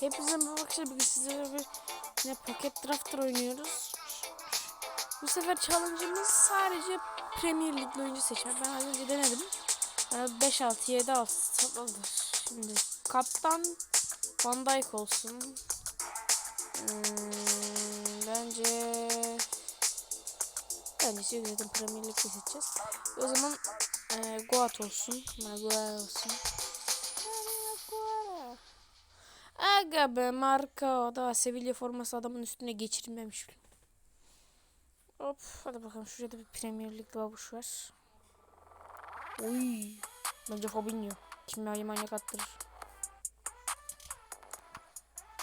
Hepinize merhaba arkadaşlar. Bugün sizlerle bir yine Pocket Drafter oynuyoruz. Bu sefer challenge'ımız sadece Premier League oyuncu seçmek. Ben az önce denedim. Bana 5 6 7 6 topladı. Şimdi kaptan Van Dijk olsun. Hmm, bence bence şey zaten Premier League seçeceğiz. O zaman e, Goat olsun. Maguire olsun. Aga be marka o da Sevilla forması adamın üstüne geçirmemiş bile. Hop hadi bakalım şurada bir Premier Lig babuş var. Oy. Bence Fabinho. Kimyayı manyak attırır.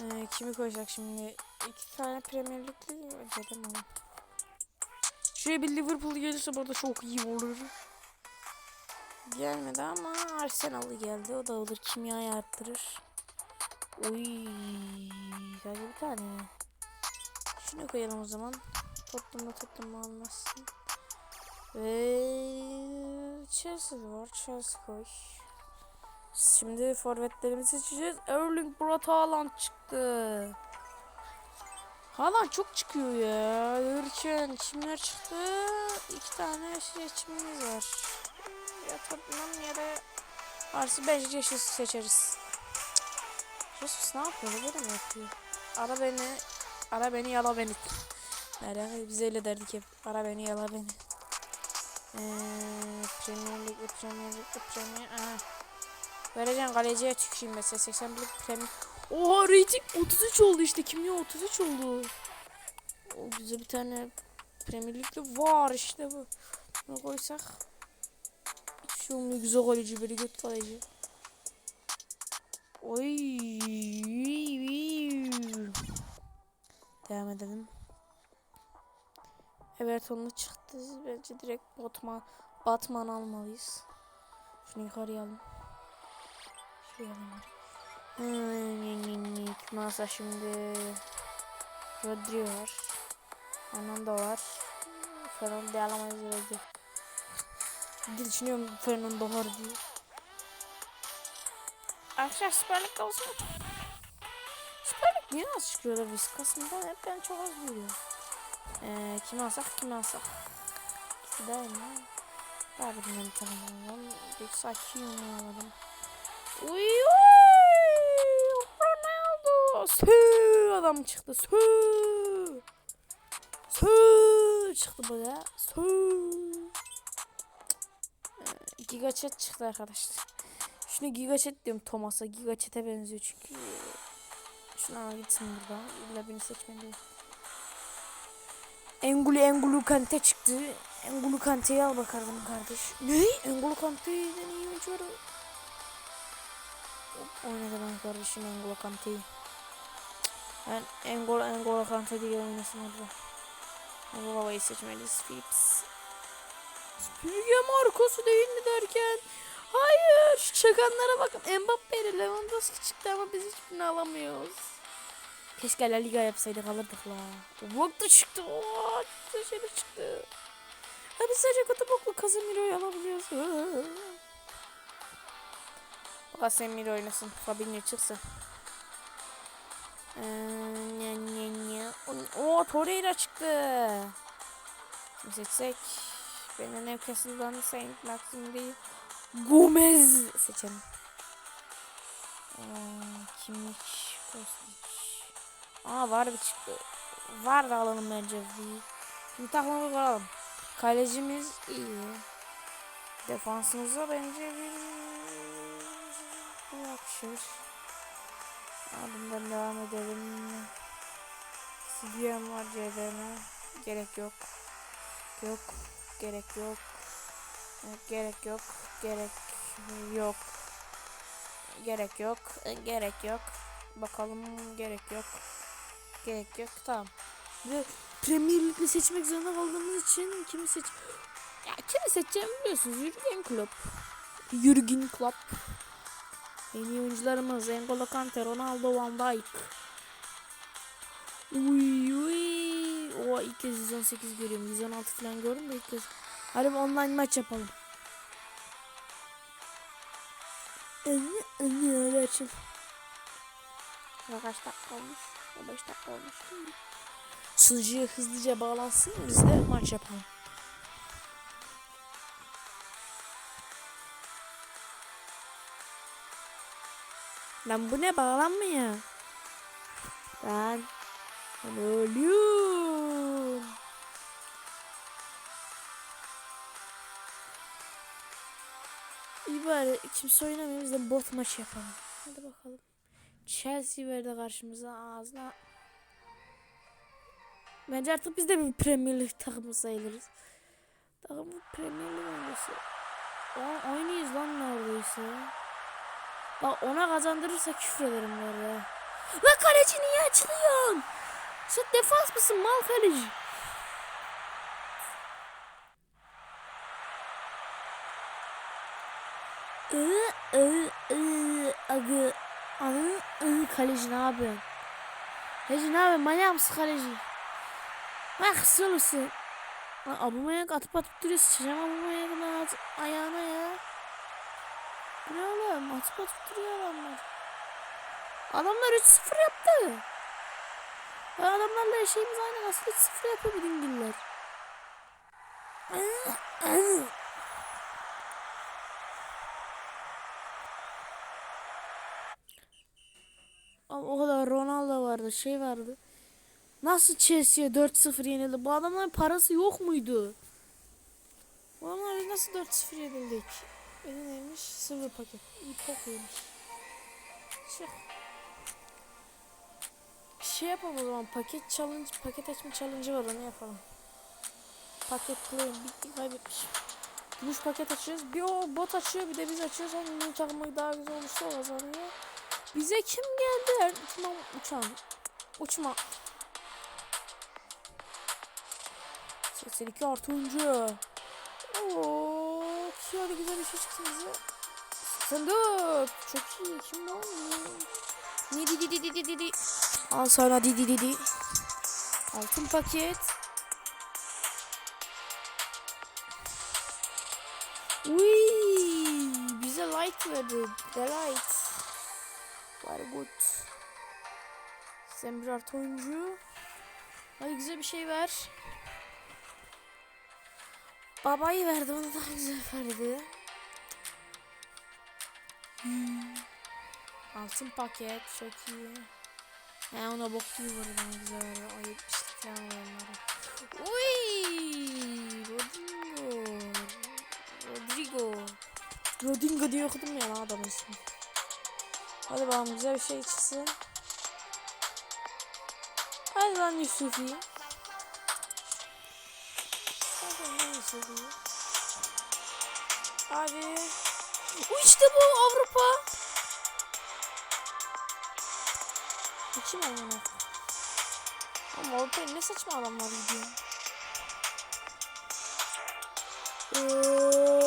Ee, kimi koyacak şimdi? İki tane Premier Lig'li dedim ama. Şuraya bir Liverpool gelirse burada çok iyi olur. Gelmedi ama Arsenal'ı geldi. O da olur. Kimyayı arttırır. Uy, sadece bir tane. Şunu koyalım o zaman. Tottenham'da Tottenham almasın. Ve Chelsea var. Chelsea koy. Şimdi forvetlerimizi seçeceğiz. Erling Braut Haaland çıktı. Haaland çok çıkıyor ya. Derken kimler çıktı? İki tane seçimimiz var. Ya Tottenham ya da Arsenal bence Jesus seçeriz. Jesus ne yapıyor? Böyle mi yapıyor? Ara beni, ara beni yala beni. Merak biz öyle derdik hep. Ara beni yala beni. Ee, Premier League, Premier League, Premier Aha. Vereceğim kaleciye tüküreyim mesela 81 Premier. Oha rating 33 oldu işte. Kimya 33 oldu. O güzel bir tane Premier League'de var işte bu. Bunu koysak. Şu ne güzel kaleci böyle göt kaleci. Devam edelim. Evet onu çıktı. Bence direkt Batman, Batman almalıyız. Şunu yukarıya alalım. Şuraya alalım. Masa şimdi Rodri var. Fernando var. Fernando alamayız Rodri. Bir düşünüyorum Fernando var diye. Arkadaşlar Süper Lig'de olsun. Süper Lig niye az çıkıyor da biz? Kasım'da hep ben çok az görüyorum. Ee, kimi alsak kimi alsak. İkisi de aynı. Daha birinden bir tane alalım. Bir sakin alalım. Uy uy! Ronaldo! Sü adam çıktı. Sü! Sü çıktı buraya. Sü! Ee, Gigaçet çıktı arkadaşlar. Şunu Gigaçet diyorum Thomas'a. Gigaçet'e benziyor çünkü. Şuna gitsin burada. İlla beni seçmeli. Engulu Engulu Kante çıktı. Engulu Kante'yi al bakalım kardeş. Ne? Engulu Kante'den iyi oyuncu var. Oynadı ben kardeşim Engulu Kante'yi. Ben Engolo Engolo Kante diye oynasın orada. Bu babayı seçmeliyiz. Philips. Süpürge markası değil mi derken? Hayır şu çakanlara bakın. Mbappe ile Lewandowski çıktı ama biz hiçbirini alamıyoruz. Keşke La Liga yapsaydık alırdık la. Bok da çıktı. Oo, dışarı çıktı. Ha biz sadece Kataboklu Casemiro'yu alabiliyoruz. Casemiro oynasın. Fabinho çıksın. Ee. Oo Torreira çıktı. Seçsek? Ben de Newcastle'dan Saint Maxim değil. Gomez seçelim. Ee, kimlik? Kostic. Aa var bir çıktı. Var da alalım bence. Bir. Şimdi takımı alalım. Kalecimiz iyi. Defansımıza bence bir yakışır. Ardından devam edelim. CDM var CDM. Gerek yok. Yok. Gerek yok. Gerek yok. Gerek yok. Gerek yok. Gerek yok. Bakalım gerek yok. Gerek yok. Tamam. Ve Premier Lig'de seçmek zorunda kaldığımız için kimi seç... Ya kimi seçeceğimi biliyorsunuz. Jurgen Klopp. Jurgen Klopp. En iyi oyuncularımız N'Golo Kante, Ronaldo, Van Dijk. Uy uy. O ilk kez 118 görüyorum. 116 falan gördüm de ilk kez. Hadi online maç yapalım. Anne anne öyle açıl. Kaç dakika olmuş? 5 dakika olmuş. Sunucuya hızlıca bağlansın biz de maç yapalım. Lan bu ne bağlanmıyor? Ben, ben ölüyorum. Bari kimse oynamıyor biz de bot maç yapalım. Hadi bakalım. Chelsea verdi karşımıza ağzına. Bence artık biz de bir Premier Lig takımı sayılırız. Takım bu Premier Lig oyuncusu. Aa, Aynıyız lan neredeyse. Bak ona kazandırırsa küfür ederim bu arada. Lan kaleci niye açılıyorsun? Sen defans mısın mal kaleci? Iı, ıı, ıı, agı. Anı, ıı, kaleci ne yapıyorsun? Kaleci ne yapıyorsun? Manyak mısın kaleci? Bak mısın? Lan abumayak atıp atıp duruyor. Sıçacağım abumayakın ayağına ya. Bu ne oğlum? Atıp atıp duruyor adamlar. Adamlar 3-0 yaptı. Ya adamlarla şeyimiz aynı. Nasıl 3-0 yapıyor bu dingiller? Kadar Ronaldo vardı, şey vardı. Nasıl Chelsea'ye 4-0 yenildi? Bu adamların parası yok muydu? Bu adamlar nasıl 4-0 yenildik? Benim neymiş? Sıvı paket. Paketmiş. Çık. Şey yapalım o zaman. Paket challenge, paket açma challenge'ı var onu yapalım. Paketleyin. Bitti kaybetmişim. Gümüş paket açıyoruz. Bir o bot açıyor bir de biz açıyoruz. Onun takımı daha güzel olursa o kazanıyor. Bize kim geldi? Uçma, uçan. Uçma. 82 artı oyuncu. Oo, şöyle güzel bir şey çıksın bize. 84. Çok iyi. Kim bu? Ni di di di di di di di. Al sana di di di di. Altın paket. Uy, bize light verdi. The light. Good. Sen bir artı oyuncu. Hadi güzel bir şey ver. Babayı verdi onu daha güzel verdi. Hmm. Altın paket çok iyi. He ona bok gibi var bana güzel verdi. O 70'lik falan var onlara. Uy, Rodrigo. Rodrigo. Rodrigo diye okudum ya adamın ismi. Hadi bakalım güzel bir şey çıksın. Hadi lan Yusufi. Hadi lan Yusufi. Hadi. İşte bu Avrupa. Bu kim amına? Ama Avrupa'ya ne saçma adamlar gidiyor. Eee,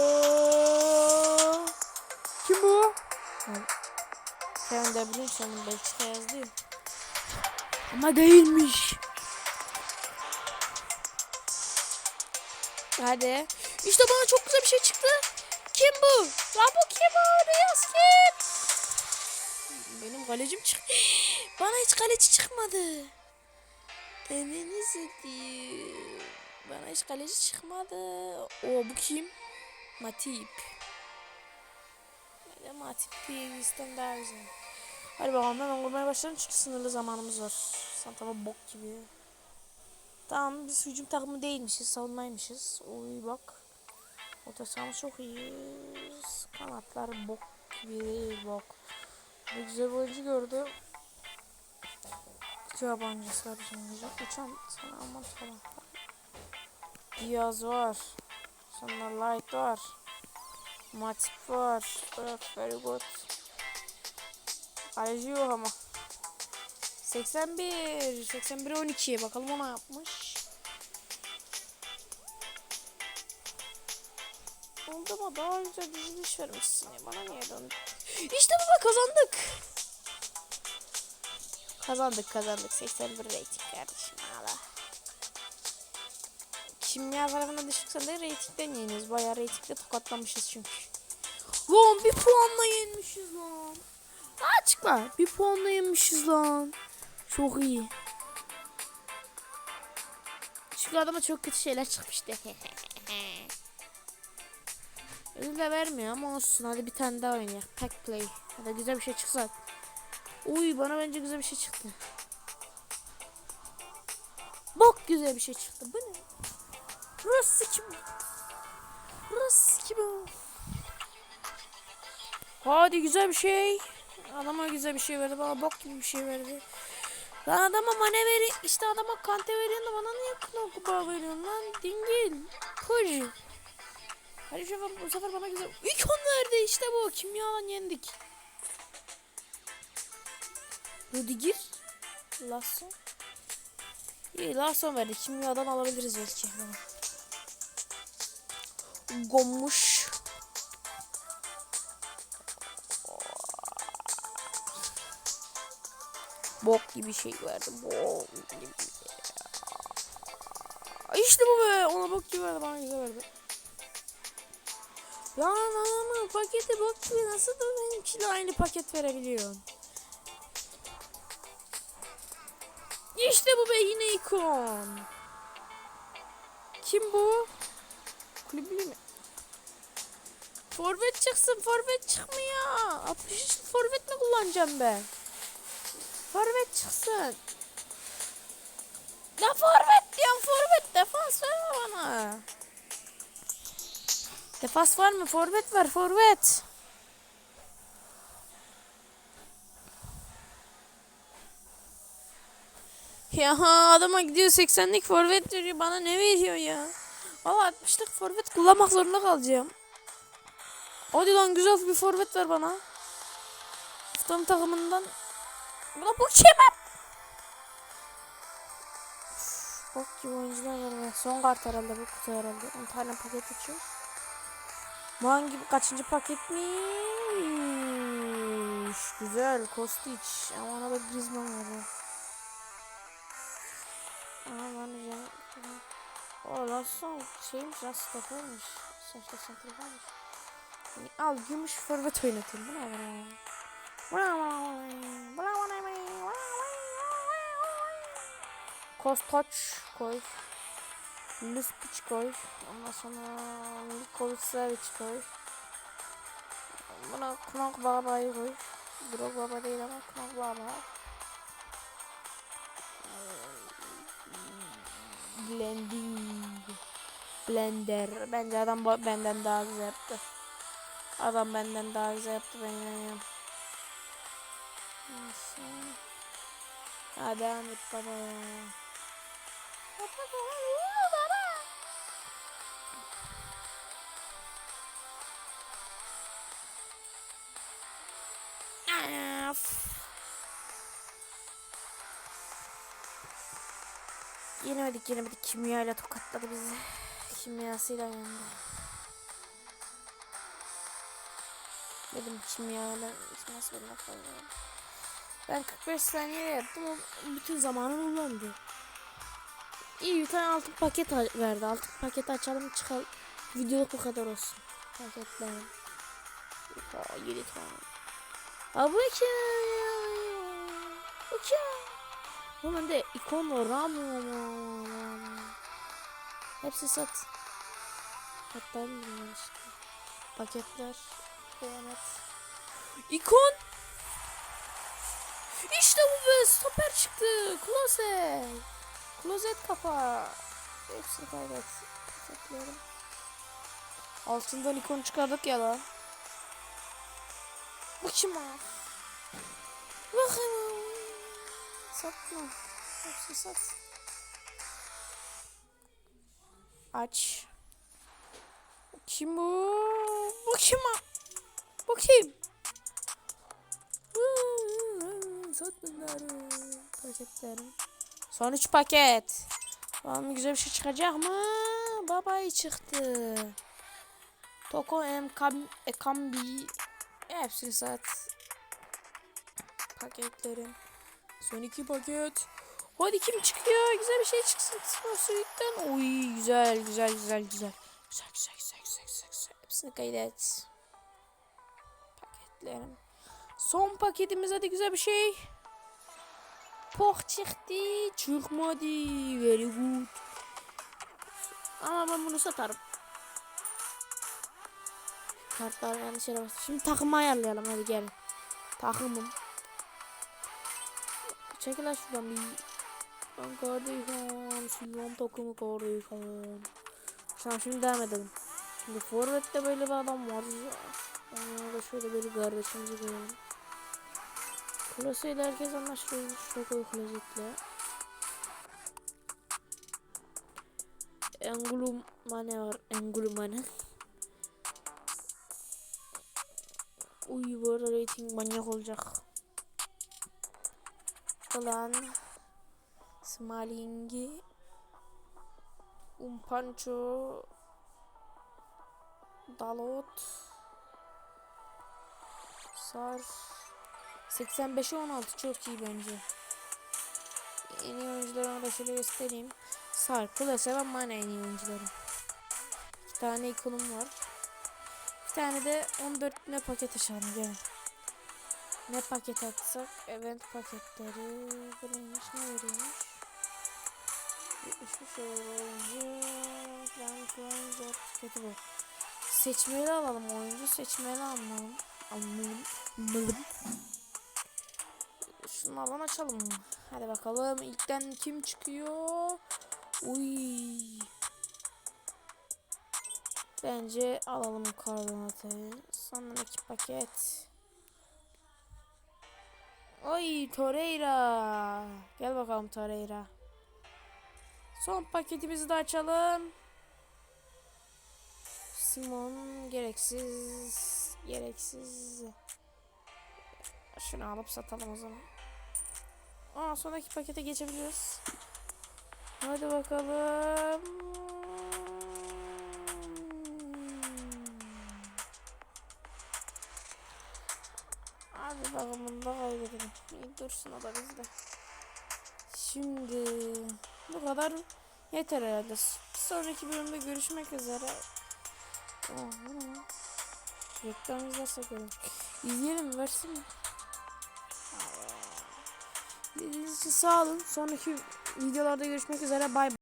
De biliyorsun sen Belçika yazdı ya. Ama değilmiş. Hadi. İşte bana çok güzel bir şey çıktı. Kim bu? Lan bu kim bu? Riyaz kim? Benim kalecim çık. Bana hiç kaleci çıkmadı. Eneni satayım. Bana hiç kaleci çıkmadı. O bu kim? Matip. Matip Piyagist'ten daha güzel. Hadi bakalım hemen vurmaya başlayalım çünkü sınırlı zamanımız var. Santaba bok gibi. Tamam biz hücum takımı değilmişiz, savunmaymışız. Oy bak. Orta çok iyi. Kanatlar bok gibi bok. Ne güzel bir oyuncu gördüm. İki yabancısı var şimdi. Uçan sana aman falan. Diaz var. Sonra Light var. Matip var. Very good. Kaleci yok ama. 81. 81 12. Bakalım ona yapmış. Oldu ama daha güzel diziliş vermişsin ya. Bana niye döndü? İşte baba kazandık. Kazandık kazandık. 81 rating kardeşim. Allah. Kimya tarafında düşükse de ratingden yeniyoruz. Bayağı ratingde tokatlamışız çünkü. Lan bir puanla yenmişiz lan. Aa çıkma. Bir puanla yemişiz lan. Çok iyi. Çünkü adama çok kötü şeyler çıkmıştı. Ödül vermiyor ama olsun. Hadi bir tane daha oynayalım. Pack play. Hadi güzel bir şey çıksa. Uy bana bence güzel bir şey çıktı. Bok güzel bir şey çıktı. Bu ne? Burası kim? Burası kim? Hadi güzel bir şey. Adama güzel bir şey verdi. Bana bok gibi bir şey verdi. Lan adama mane veri işte adama kante veriyorsun da bana niye knockbar veriyorsun lan dingil. Puj. Hadi şu bu sefer bana güzel. İlk on verdi işte bu. Kimyadan yendik. Rudiger. Lasso. İyi Lasso verdi. Kimyadan alabiliriz belki. Gommuş. Bok gibi şey verdi. İşte bu be. Ona bok gibi verdi. Bana güzel verdi. Lan ama paketi bok gibi nasıl da benimkiyle aynı paket verebiliyorsun? İşte bu be yine ikon. Kim bu? Kulübülü mü? Forvet çıksın forvet çıkmıyor. 63 forvet mi kullanacağım ben? Forvet çıksın. Ne forvet diyorum forvet defans verme bana. Defans var mı? Forvet ver forvet. Ya adama gidiyor 80'lik forvet veriyor bana ne veriyor ya? Valla 60'lık forvet kullanmak zorunda kalacağım. Hadi lan güzel bir forvet ver bana. Haftanın takımından. Buna bu kim? Bak gibi oyuncular var. Son kart herhalde bu kutu herhalde. 10 tane paket açıyor. Bu hangi kaçıncı paketmiş? Güzel Kostić. Ama ona da Griezmann var. Aha ben de O Lasso şeymiş lan stopermiş. Saçta santraformuş. Al gümüş forvet oynatayım. Bu ne var? Kostoç koy. Luspic koy. Ondan sonra Nikovic koy. Buna Knok Baba'yı koy. Drog Baba değil ama Knok Baba. Blending. Blender. Bence adam benden daha güzel yaptı. Adam benden daha güzel yaptı ben inanıyorum. Neyse. Ha devam et baba ya. Baba baba. Yenemedik yenemedik. Kimyayla tokatladı bizi. Kimyasıyla yendi. Dedim kimyayla nasıl bir laf oluyor. Ben 45 saniye yaptım. Bütün zamanı kullandı. İyi bir tane altın paket verdi. Altın paketi açalım çıkalım. Videoluk bu kadar olsun. Paketler. Aa, 7 tane. Aa bu kim? Bu kim? Bu bende ikon var. Hepsi sat. Hatta bilmiyorum işte. Paketler. Beğenet. İkon. İşte bu be stoper çıktı. Klozet. Klozet kafa. Hepsini kaydet. Altından ikon çıkardık ya. Bu kim o? Bakın. Satma. Hepsini sat. Aç. Kim bu? Bu kim o? Bu kim? Sat bunları. Paketlerim. Son 3 paket. Bakalım güzel bir şey çıkacak mı? Babay çıktı. Toko M Kam Ekambi. Hepsini sat. Paketlerim. Son 2 paket. Hadi kim çıkıyor? Güzel bir şey çıksın. Suikten. Oy güzel güzel güzel güzel. Güzel güzel güzel güzel güzel. güzel. Hepsini kaydet. Paketlerim. Son paketimiz hadi güzel bir şey. Poh çıktı. Çıkmadı. Very good. Ama ben bunu satarım. Kartlar yanlış yere bastı. Şimdi takımı ayarlayalım hadi gelin. Takımım. Çekil lan şuradan bir. Ben Kardayhan. Silvan takımı Kardayhan. Tamam şimdi devam edelim. Şimdi Forvet'te böyle bir adam var. Ona da şöyle bir kardeşimizi koyalım. Kloseyle herkes anlaşılıyor. Çok iyi klozetle. Engulum mane var. Engulum mane. Uy bu arada rating manyak olacak. Ulan. Smallingi. Umpancho. Dalot. Sar. 85'e 16 çok iyi bence. En iyi oyuncularımı da şöyle göstereyim. Sar, Klose ve Mane en iyi oyuncularım. İki tane ikonum var. Bir tane de 14 ne paket açalım gelin. Ne paket atsak? Event paketleri. Bu? Ne veriyormuş? 75 oyuncu. Frank Ranger kötü bu. Seçmeli alalım oyuncu. Seçmeli almalım. Almalım. Almalım. Şunlardan açalım. Hadi bakalım. İlkten kim çıkıyor? Uy. Bence alalım karbonatayı. Sonra iki paket. Oy Torreira. Gel bakalım Torreira. Son paketimizi de açalım. Simon gereksiz. Gereksiz. Şunu alıp satalım o zaman. Aa sonraki pakete geçebiliyoruz. Hadi bakalım. Hadi bakalım bunu da kaybedelim. İyi dursun o da bizde. Şimdi bu kadar yeter herhalde. Sonraki bölümde görüşmek üzere. Reklam izlersek olur. İzleyelim versin mi? İzlediğiniz için sağ olun. Sonraki videolarda görüşmek üzere. Bay bay.